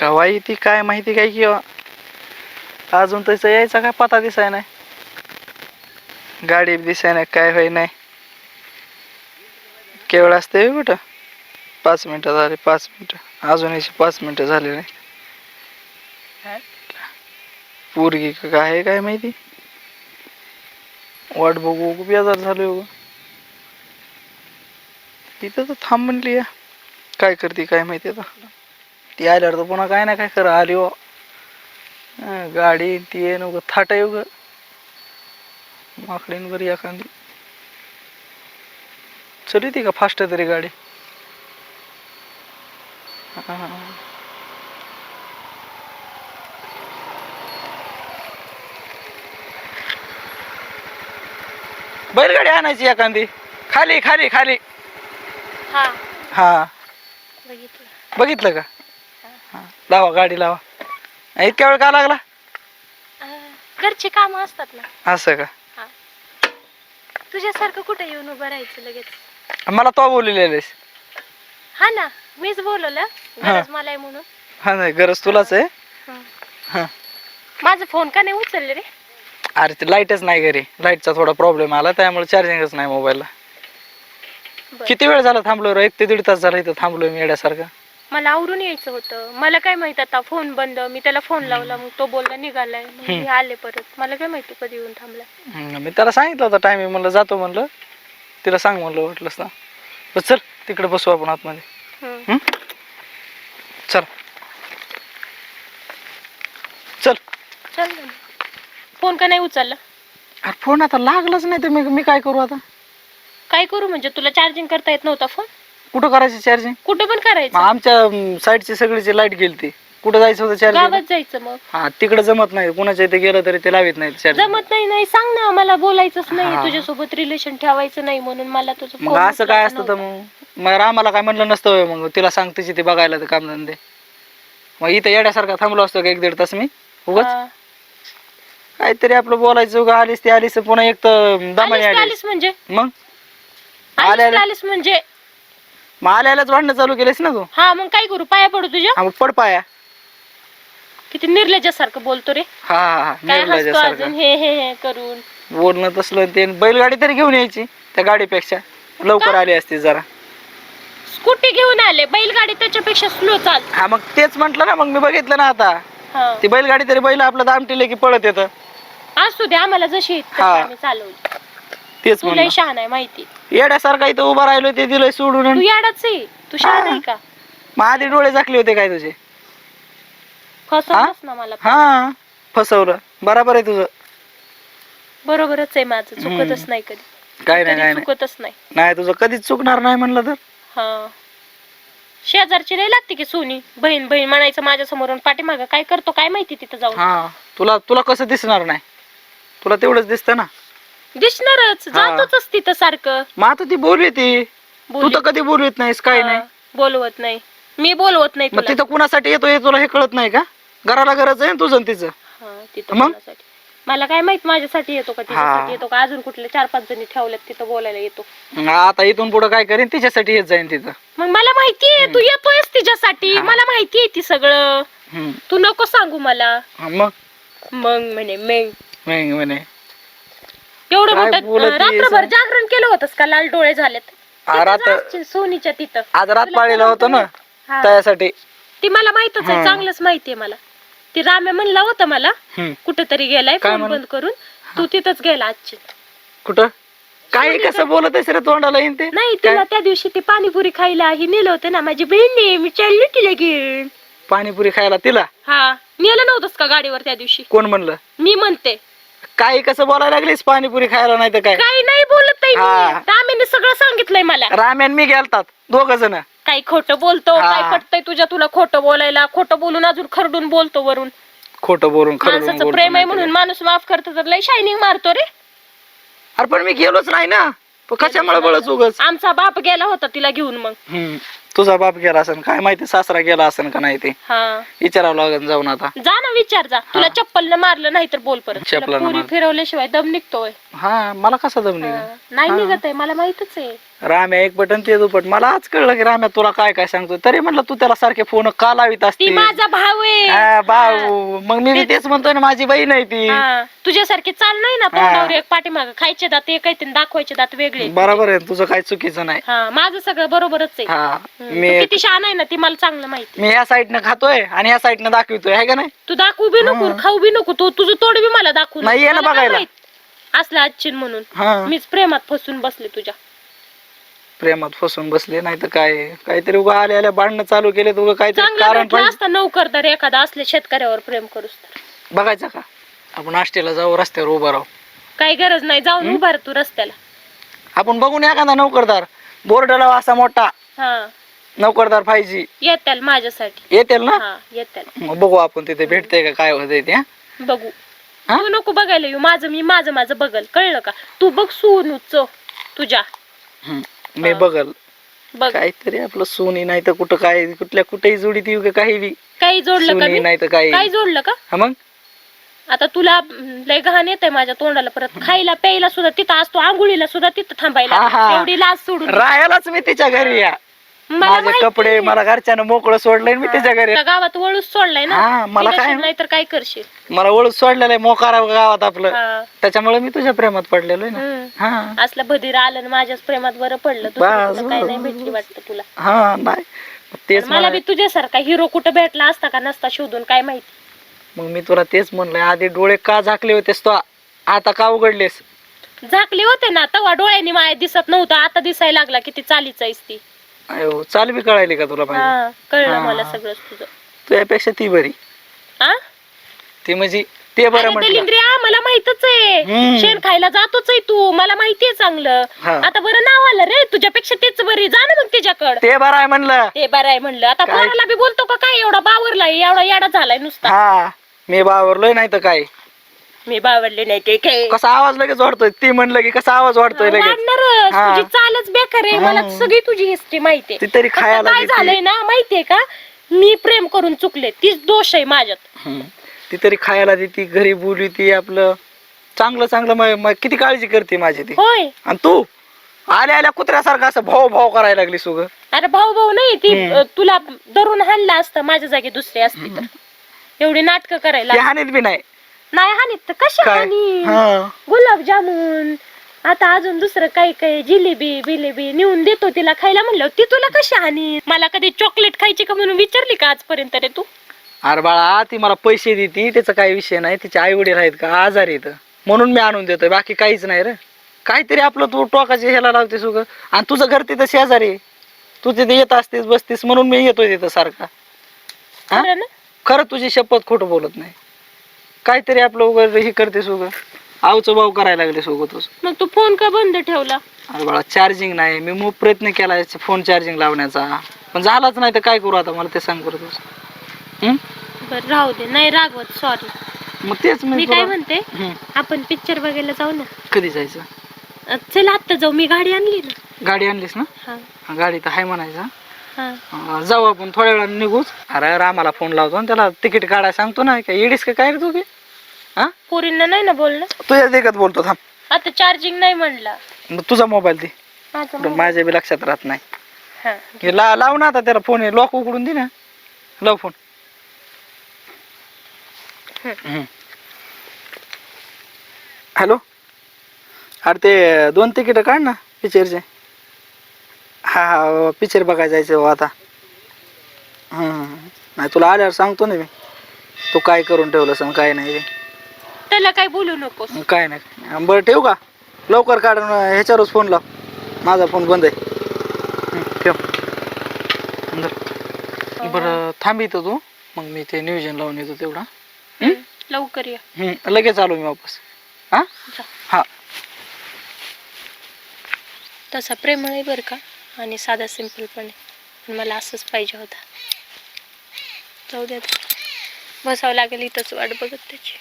कवा ती काय माहिती काय किंवा अजून त्याचा यायचा काय पता दिसाय नाही. गाडी दिसाय नाही काय होय नाही. केवळ असते कुठं? पाच मिनटं झाले पाच मिनटं. अजून याची पाच मिनटं झाले नाही. पोरगी का काय आहे काय माहिती? वाट बघू बघू बेजार उगा. इथं तर थांब म्हणली या. काय करते काय माहिती आता? ती आल्यावर तर पुन्हा काय ना काय कर आली हो. गाडी ती नको थाट आहे उग. माकडीन बरी एखादी. चली ती का फास्ट तरी गाडी? हा. बैलगाडी आणायची एखादी. खाली खाली खाली. हा. हा. बघितलं का? हा लावा गाडी लावा. इतक्या वेळ का लागला? अं, घरची कामं असतात ना. असं का? तुझ्यासारखं कुठे येऊन उभं राहायचं लगेच? मला तो बोललेलेस. हा ना मीच बोलवलं. गरज मला आहे म्हणून. हा नाही गरज तुलाच आहे. हं. हा. माझा फोन का नाही उचलले रे? अरे ते लाईटच नाही घरी. लाईटचा थोडा प्रॉब्लेम आला त्यामुळे चार्जिंगच नाही मोबाईलला. बरं. किती वेळ झाला थांबलो रे? एक ते दीड तास झाला इथं थांबलोय मी येड्यासारखं. मला आवरून यायचं होतं. मला काय माहीत आता फोन बंद मी त्याला फोन लावला मग तो बोलला निघालाय. मग मी आले परत. मला काय माहिती कधी येऊन थांबला. हम्म, मी त्याला सांगितलं होतं टायमिंग म्हणलं जातो. म्हणलं तिला सांग. म्हणलं वाटलंच ना. बस चल तिकडे बसू आपण आतमध्ये. हम्म? चल. चल. चल ना. फोन का नाही उचलला? अरे फोन आता लागलाच नाही तर मी मी काय करू आता? काय करू म्हणजे तुला चार्जिंग करता येत नव्हता फोन कुठं करायची चार्जिंग कुठं पण करायचं. आमच्या साईडची सगळीची लाइट गेली ती कुठं जायचं होतं चार्जिंग गावात जायचं मग. हा तिकडे जमत नाही. कुणाच्या इथे गेलं तरी ते लावित नाही चार्जिंग जमत नाही नाही. सांग ना मला बोलायचंच नाही. तुझ्यासोबत रिलेशन ठेवायचं नाही म्हणून मला तुझं मग असं काय असतं तर. मग? मग आम्हाला काय म्हणलं नसतं होय मग. तिला सांग तिची ती बघायला ते काम धंदे मग इथं येड्यासारखा थांबलो असतो का एक दीड तास मी. उगाच. काहीतरी आपलं बोलायचं उगा आलीस ती आलीस पुन्हा एक तर दमाने आलीस म्हणजे? मग? आल्या- आलीस म्हणजे? मग आल्या आल्याच भांडणं चालू केलेस ना तू? हा मग काय करू? पाया पडू तुझ्या? हा मग पड पाया. किती निर्लजासारखं बोलतो रे. हा हा हा काय हसतो. अजून? हे हे हे करून. बोलणं तसलं ते. बैलगाडी तरी घेऊन यायची त्या गाडीपेक्षा. लवकर आली असती जरा. स्कूटी घेऊन आले. बैलगाडी त्याच्यापेक्षा स्लो चाल. हा मग तेच म्हंटल ना मग मी बघितलं ना आता. हा. ती बैलगाडी तरी बैल आपलं दामटीले की पळत येतं. असू दे आम्हाला जशी येत तशी हा. आम्ही चालवली तेच तुला म्हणलं. शहाण आहे माहिती. येड्यासारखा इथं उभा राहिलो ते दिलंय सोडून तू याडाच आहे तू शहाण आहे का? मग आधी डोळे झाकले होते काय तुझे? फसवलंस ना मला हा फसवलं. बराबर आहे तुझं. बरोबरच आहे माझं. चुकतच. नाही कधी. काय नाही कधी नाही. चुकतच नाही. नाही तुझं कधीच चुकणार नाही म्हणलं तर. हा. शेजारची लय लागते की सोनी. बहीण बहीण म्हणायचं माझ्या समोरून पाठीमागं. काय करतो काय माहिती तिथं जाऊन? हा. तुला तुला कसं दिसणार नाही? तुला तेवढंच दिसतं ना? दिसणारच हा. जातोच तिथं सारखं. मग आता ती बोलली ती. तू बोलली. तर कधी बोलवीत नाहीस काय नाही. हा, बोलवत नाही. मी बोलवत नाही मग तुला. तिथं कुणासाठी येतो हे तुला हे कळत नाही का? घराला गरज आहे ना तुझं आणि तिचं. हा, तिथं मग? मला काय माहीत माझ्यासाठी येतो का. तिच्यासाठी येतो का? अजून कुठले चार पाच जणी ठेवल्यात तिथं बोलायला येतो. मग आता इथून पुढे काय करेन? तिच्यासाठी येत जाईन तिथं. मग मला माहितीये तू येतोयस तिच्यासाठी. मला माहितीये ती सगळं. हम्म. तू नको सांगू मला. हा, मग? मग म्हणे मेंग. मग म्हणे एवढं काय मोठं रात्रभर? जागरण केलं होतंस का? लाल डोळे झालेत. तिथं जायचं सोनीच्या तिथं. आज रात तुला पाळीला कळलं होतं ना हा. त्यासाठी. ती मला माहितच आहे. चांगलंच माहितीये मला. ती राम्या म्हणला होता मला हम्म. कुठेतरी गेलाय काय फोन? बंद करून. तू तिथंच गेला आजची. कुठं? काय कसं बोलत आहेस रे तोंडाला येईन ते? नाही तिला त्या दिवशी ती पाणीपुरी खायला ही नेलं होतं ना माझी बहीण आहे मी चालली तिला घेऊन पाणीपुरी खायला तिला? हा. नेलं नव्हतंस का गाडीवर त्या दिवशी? कोण म्हणलं? मी म्हणते. काय कसं बोलायला लागलीस? पाणीपुरी खायला नाही तर काय? काही नाही बोलत हा. मी रामेने सगळं सांगितलंय मला. राम्यान मी गेलतात दोघ जण. काही खोटं बोलतो हा. काय पटतंय तुझ्या तुला खोटं बोलायला? खोटं बोलून अजून खरडून बोलतो वरून. खोटं बोलून खरं बोलून माणसाचं बोलतो प्रेम आहे नाही म्हणून माणूस माफ करतो तर लय शायनिंग मारतो रे. अरे पण मी गेलोच नाही ना. पण कशामुळे बळच उगच आमचा बाप गेला होता तिला घेऊन मग. हम्म. तुझा बाप गेला असेल काय माहिती सासरा गेला असेल का नाही ते? हा. विचारावं लागेल जाऊन आता. जा ना विचार जा. तुला चप्पल न मारलं नाही तर बोल परत. तुला चप्पल न पुरी मारलं. फिरवल्याशिवाय दम निघतोय. हा मला कसा दम निघेल? हा. नाही निघत आहे मला माहितच आहे. राम्या एक बटन ते दुपट मला आज कळलं की राम्या तुला काय काय सांगतो तरी म्हणलं तू त्याला सारखे फोन का लावित ती असते? माझा भाऊ आहे. हा, भाऊ. मग मी बी तेच म्हणतोय ना माझी बहीण आहे ती. हा. तुझ्यासारखी चाल नाही ना तोंडावर एक पाठीमाग खायचे दात एक आणि दाखवायचे दात वेगळे. बरोबर आहे तुझं काही चुकीचं नाही. हा माझं सगळं बरोबरच आहे. हा हम्म. मी तू किती शहाणा आहे ना ती मला चांगलं माहिती मी या साईडनं खातोय आणि या साईडनं दाखवतोय आहे का नाही? तू दाखवू बी नको खाऊ बी नको. तू तुझं तोड बी मला दाखवू नाही. ये ना बघायला. असलं आजची म्हणून. हा. मीच प्रेमात फसून बसले तुझ्या. प्रेमात फसून बसले नाही तर काय? काहीतरी उगा आल्या आल्या भांडणं चालू केले उगा काहीतरी चांगला कारण भेटला पाहिजे असता नोकरदार एखादा असल्या शेतकऱ्यावर प्रेम करूस तर. बघायचं का? आपण नाश्त्याला जाऊ रस्त्यावर उभं राहू. काही गरज नाही जाऊन उभा राह तू रस्त्याला. आपण बघून एखादा नोकरदार बोर्ड लावा असा मोठा. हा. नोकरदार पाहिजे. येत्याल माझ्यासाठी. येतील ना? हा येत्याल. मग बघू आपण तिथे भेटते का काय होतंय ते हा? बघू. हा? तू नको बघायला येऊ माझं मी माझं माझं बघल. कळलं का? तू बघ सूनूच तुझ्या. हम्म. मी बघल. बघ. काहीतरी आपलं सोनी नाही तर कुठं काय कुठल्या कुठेही जोडी ती का काही बी. काही जोडलं का सोनी मी नाही तर काही काही जोडलं का? हा मग? आता तुला लय गहाण येत माझ्या तोंडाला परत. खायला प्यायला सुद्धा तिथं असतो आंघोळीला सुद्धा तिथं थांबायला. हा, हा. एवढी लाज सोडून. राहायलाच मी तिच्या घरी या. मला माझे माहिती कपडे मला घरच्यानं मोकळं सोडलंय आणि मी तिच्या घरी. गावात वळूच सोडलाय ना? मला काय- नाही तर काय करशील? मला ओळख सोडलेलं आहे मोकारा गावात आपलं. हा. त्याच्यामुळे मी तुझ्या प्रेमात पडलेलो आहे ना. हम्म. हा. असलं बधीर आलं माझ्याच प्रेमात बरं पडलं. काय नाही भेटली वाटतं तुला. हा नाही तेच मला मला बी तुझ्यासारखा हिरो कुठं भेटला असता का नसता शोधून काय माहिती? मग मी तुला तेच म्हणलंय आधी डोळे का झाकले होतेस तो? आता का उघडलेस? झाकले होते ना तवा डोळ्यांनी माया दिसत नव्हतं. आता दिसायला लागला किती चालीच आहेस ती. अयो चाल बी कळायली का तुला पाहिजे? हा कळलं हा. मला सगळं तुझं. तुझ्यापेक्षा ती बरी. हा ती म्हणजे ते बरं अरे म्हटलं. दलिंद्रिया मला माहितच आहे. शेण खायला जातोच आहे तू. मला माहितीये चांगलं. हा. आता बरं नाव आलं रे. तुझ्यापेक्षा तेच बरी. जा ना मग तिच्याकडं ते बरं आहे म्हणलं. ते बरं आहे म्हणलं. आता काय? पोराला बी बोलतो का काय? एवढा बावरलाय. एवढा येडा झालाय नुसता. हा. मी बावरलोय नाही तर काय? मी बावरले नाही ते काय कसा आवाज लगेच वाढतोय? ती म्हणलं की कसा आवाज वाढतोय लगेच? वाढणारच. हा. तुझी चालच बेकार आहे. मला. सगळी तुझी हिस्ट्री माहितीये ती तरी खायला काय देते. झालंय ना माहितीये का? मी प्रेम करून चुकले. तीच दोष आहे माझ्यात. हम्म. ती तरी खायला देती घरी बोलवी ती आपलं चांगलं चांगलं म- म- किती काळजी करते माझी ती. होय. आणि तू? आल्या आल्या कुत्र्यासारखं असं भाव भाव करायला लागली सुग. अरे भाऊ भाऊ नाही ती हम्म. अ, तुला धरून हाणलं असतं माझ्या जागी दुसरी असती तर. एवढी नाटकं करायला हानीत बी नाही. नाही हानीत तर कशी काय? हानी? हा. गुलाबजामुन. आता अजून दुसरं काही काही जिलेबी बिलेबी नेऊन देतो तिला खायला म्हणलं ती तुला कशी हानी? मला कधी चॉकलेट खायची का म्हणून विचारली का आजपर्यंत रे तू? अरे बाळा ती मला पैसे देती त्याचा काही विषय नाही. तिचे आई वडील आहेत का? आजारी आहेत. म्हणून मी आणून देतोय बाकी काहीच नाही रे. काहीतरी आपलं तू टोकाचे ह्याला लावते सुग. आणि तुझं घर तिथं शेजारी आहे. तू तिथे येत असतेस बसतीस म्हणून मी येतोय तिथं सारखा. हा? खरं ना? खरं तुझी शपथ खोटं बोलत नाही. काहीतरी आपलं उघड हे करते सुग आवचं भाव करायला लागले सुग तुझ मग तू फोन का बंद ठेवला? अरे बाळा चार्जिंग नाही. मी मग प्रयत्न केला फोन चार्जिंग लावण्याचा. पण झालाच नाही तर काय करू आता? मला ते सांग करतोस? बर राहू दे. नाही रागवत सॉरी मग तेच मी काय तुला- म्हणते. आपण पिक्चर बघायला जाऊ ना. कधी जायचं? अ, चल आत्ता जाऊ. मी गाडी आणली ना. गाडी आणलीस ना? हा. हा, गाडी तर आहे म्हणायचं. अं, जाऊ आपण थोड्या वेळाने निघूच. अरे रामाला फोन लावतो आणि त्याला तिकीट काढायला सांगतो ना काय येडीस का काय रे तू बी? हा? पोरींना नाही ना बोलणं? तुझ्या देखत बोलतो थांब. आता चार्जिंग नाही म्हणला. मग तुझा मोबाईल दे. माझा माझ्या बी लक्षात राहत नाही. हा. हे ला लाव ना आता त्याला फोन लॉक उघडून दे ना. लाव फोन. हॅलो? अरे ते दोन तिकीट काढ ना पिक्चरचे हा हा पिक्चर बघायला जायचं हो आता. हम्म. नाही तुला आल्यावर सांगतो ना मी. तू काय करून ठेवलंस आणि काय नाही ते. त्याला काय बोलू नकोस. काय नाही. बरं ठेवू का? लवकर काढून ह्याच्यावरच फोन लाव. माझा फोन बंद आहे. हं, ठेव. धर. बरं थांब इथं तू. मग मी ते नियोजन लावून येतो तेवढा. लवकर या. हं, लगेच आलो मी वापस. हा? जा. हा. तसा प्रेमळ आहे बरं का? आणि साधा सिंपल पण पण मला असंच पाहिजे होता. जाऊ द्या बसावं लागेल इथंच वाट बघत त्याची.